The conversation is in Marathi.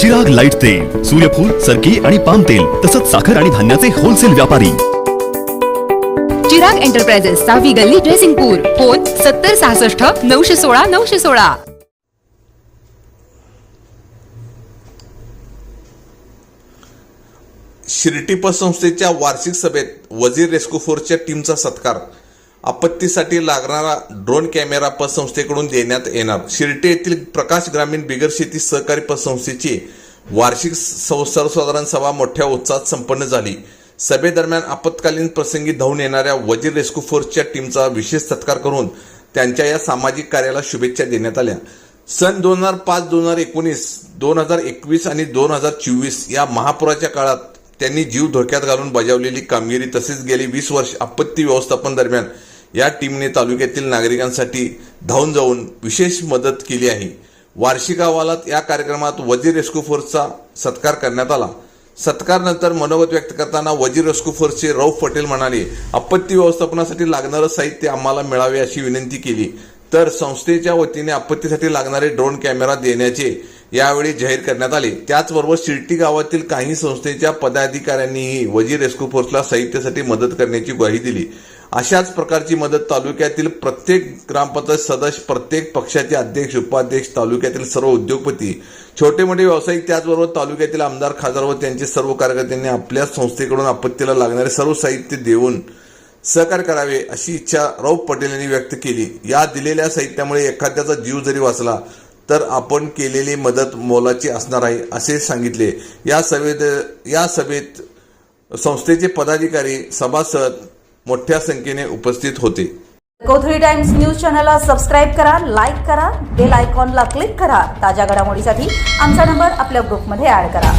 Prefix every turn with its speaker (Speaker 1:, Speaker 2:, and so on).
Speaker 1: चिराग लाइट तेल सूर्यफूल सरकी आणि पाम तेल तसंच साखर आणि धान्याचे होलसेल व्यापारी.
Speaker 2: चिराग एंटरप्राइजेस सहावी गल्ली ड्रेसिंगपूर फोन सत्तर सहासष्ट नऊशे सोळा नऊशे सोळा.
Speaker 3: शिर्टी पतसंस्थेच्या वार्षिक सभेत वजीर रेस्क्यू फोर्सच्या टीमचा सत्कार. आपत्तीसाठी लागणारा ड्रोन कॅमेरा पतसंस्थेकडून देण्यात येणार. शिर्टे येथील प्रकाश ग्रामीण बिगर शेती सहकारी पतसंस्थेची वार्षिक सर्वसाधारण सभा मोठ्या उत्साहात संपन्न झाली. सभेदरम्यान आपत्कालीन प्रसंगी धावून येणाऱ्या वजीर रेस्क्यू फोर्सच्या टीमचा विशेष सत्कार करून त्यांच्या या सामाजिक कार्याला शुभेच्छा देण्यात आल्या. सन दोन हजार पाच दोन हजार एकोणीस दोन हजार एकवीस आणि दोन हजार चोवीस या महापुराच्या काळात त्यांनी जीव धोक्यात घालून बजावलेली कामगिरी तसेच गेली वीस वर्ष आपत्ती व्यवस्थापन दरम्यान या टीमने तालुक्यातील नागरिकांसाठी धावून जाऊन विशेष मदत केली आहे. वार्षिक अहवालात या कार्यक्रमात वजीर रेस्क्यू फोर्सचा सत्कार करण्यात आला. सत्कारनंतर मनोगत व्यक्त करताना वजीर रेस्क्यू फोर्सचे रौफ पटेल म्हणाले आपत्ती व्यवस्थापनासाठी लागणारं साहित्य आम्हाला मिळावे अशी विनंती केली. तर संस्थेच्या वतीने आपत्तीसाठी लागणारे ड्रोन कॅमेरा देण्याचे यावेळी जाहीर करण्यात आले. त्याचबरोबर शिर्टी गावातील काही संस्थेच्या पदाधिकाऱ्यांनीही वजीर रेस्क्यू फोर्सला साहित्यासाठी मदत करण्याची ग्वाही दिली. अशाच प्रकारची मदत तालुक्यातील प्रत्येक ग्रामपंचायत सदस्य प्रत्येक पक्षाचे अध्यक्ष उपाध्यक्ष तालुक्यातील सर्व उद्योगपती छोटे मोठे व्यावसायिक त्याचबरोबर तालुक्यातील आमदार खासदार व त्यांचे सर्व कार्यकर्त्यांनी आपल्या संस्थेकडून आपत्तीला लागणारे सर्व साहित्य देऊन सहकार्य करावे अशी इच्छा राऊ पटेल यांनी व्यक्त केली. या दिलेल्या साहित्यामुळे एखाद्याचा जीव जरी वाचला तर आपण केलेली मदत मोलाची असणार आहे असे सांगितले. या सभेत या सभेत संस्थेचे पदाधिकारी सभासद मोठ्या संख्येने उपस्थित होते.
Speaker 4: कोथळी टाइम्स न्यूज चॅनलला सबस्क्राईब करा लाईक करा बेल आयकॉनला क्लिक करा. ताज्या घडामोडीसाठी आमचा नंबर आपल्या ग्रुपमध्ये ऍड करा.